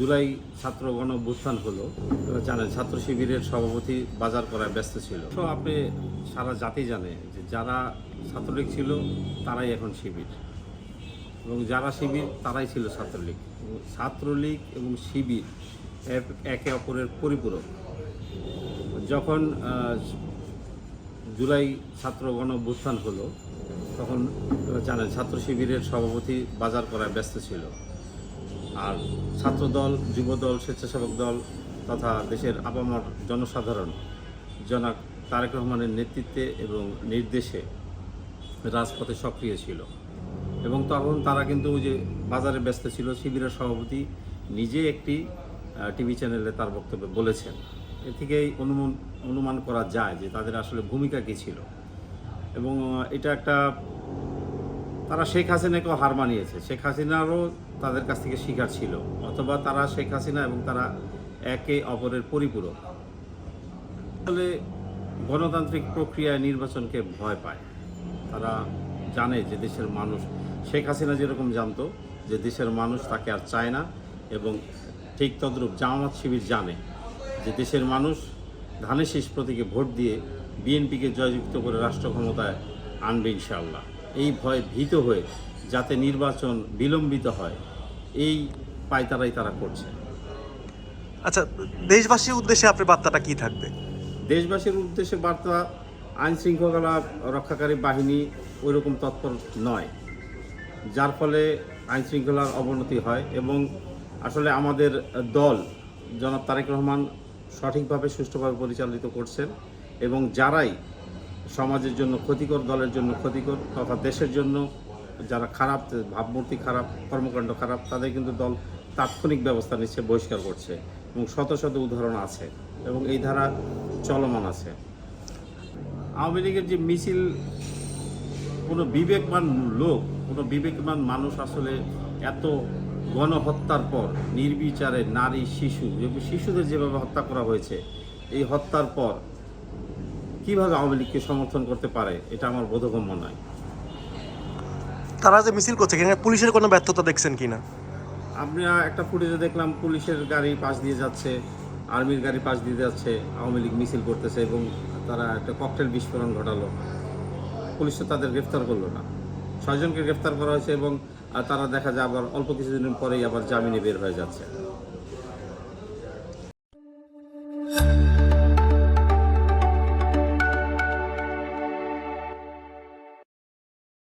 জুলাই ছাত্র গণ অভ্যুত্থান হলো জানেন ছাত্র শিবিরের সভাপতি বাজার করায় ব্যস্ত ছিল। তো আপনি সারা জাতি জানে যে যারা ছাত্রলীগ ছিল, তারাই এখন শিবির। এবং যারা শিবির, তারাই ছিল ছাত্রলীগ। ছাত্রলীগ এবং শিবির এক- অপরের পরিপূরক। যখন জুলাই ছাত্র গণ অভ্যুত্থান হলো, তখন জানেন ছাত্র শিবিরের সভাপতি বাজার করায় ব্যস্ত ছিল। আর ছাত্রদল, যুবদল, স্বেচ্ছাসেবক দল তথা দেশের আপামর জনসাধারণ জনাক তারেক রহমানের নেতৃত্বে এবং নির্দেশে রাজপথে সক্রিয় ছিল। এবং তখন তারা কিন্তু ওই যে বাজারে ব্যস্ত ছিল, শিবিরের সভাপতি নিজে একটি টিভি চ্যানেলে তার বক্তব্যে বলেছেন। এ থেকেই অনুমান অনুমান করা যায় যে তাদের আসলে ভূমিকা কী ছিল। এবং এটা একটা, তারা শেখ হাসিনাকেও হার মানিয়েছে। শেখ হাসিনারও তাদের কাছ থেকে শিকার ছিল, অথবা তারা শেখ হাসিনা এবং তারা একে অপরের পরিপূরক। আসলে গণতান্ত্রিক প্রক্রিয়ায় নির্বাচনকে ভয় পায়। তারা জানে যে দেশের মানুষ, শেখ হাসিনা যেরকম জানতো যে দেশের মানুষ তাকে আর চায় না এবং ঠিক তদ্রূপ জামাত শিবির জানে যে দেশের মানুষ ধানের শীষ প্রতীকে ভোট দিয়ে বিএনপিকে জয়যুক্ত করে রাষ্ট্র ক্ষমতায় আনবে ইনশাআল্লাহ। এই ভয় ভীত হয়ে যাতে নির্বাচন বিলম্বিত হয় এই পায়তারাই তারা করছে। আচ্ছা দেশবাসীর উদ্দেশ্যে আপনার বার্তাটা কি থাকবে? দেশবাসীর উদ্দেশ্যে বার্তা আইন শৃঙ্খলা রক্ষাকারী বাহিনী ওই রকম তৎপর নয়। যার ফলে আইন শৃঙ্খলার অবনতি হয় এবং আসলে আমাদের দল জনাব তারেক রহমান সঠিকভাবে সুষ্ঠুভাবে পরিচালিত করছেন এবং যারাই সমাজের জন্য ক্ষতিকর দলের জন্য ক্ষতিকর তথা দেশের জন্য যারা খারাপ ভাবমূর্তি খারাপ, কর্মকাণ্ড খারাপ, তাদের কিন্তু দল তাৎক্ষণিক ব্যবস্থা নিচ্ছে, বহিষ্কার করছে এবং শত শত উদাহরণ আছে এবং এই ধারা চলমান আছে। আওয়ামী লীগের যে মিছিল, কোনো বিবেকবান লোক, কোনো বিবেকবান মানুষ আসলে এত গণহত্যার পর, নির্বিচারে নারী, শিশু, এবং শিশুদের যেভাবে হত্যা করা হয়েছে, এই হত্যার পর কীভাবে আওয়ামী লীগকে সমর্থন করতে পারে, এটা আমার বোধগম্য নয়। তারা যে মিছিল করছে, এখানে পুলিশের কোনো ব্যর্থতা দেখছেন কি না আমি একটা ফুটেজে দেখলাম, পুলিশের গাড়ি পাশ দিয়ে যাচ্ছে, আর্মির গাড়ি পাশ দিয়ে যাচ্ছে, আওয়ামী লীগ মিছিল করতেছে এবং তারা একটা ককটেল বিস্ফোরণ ঘটালো। পুলিশ তো তাদের গ্রেফতার করল না। ছয়জনকে গ্রেফতার করা হয়েছে এবং তারা দেখা যায় আবার অল্প কিছুদিন পরেই আবার জামিনে বের হয়ে যাচ্ছে।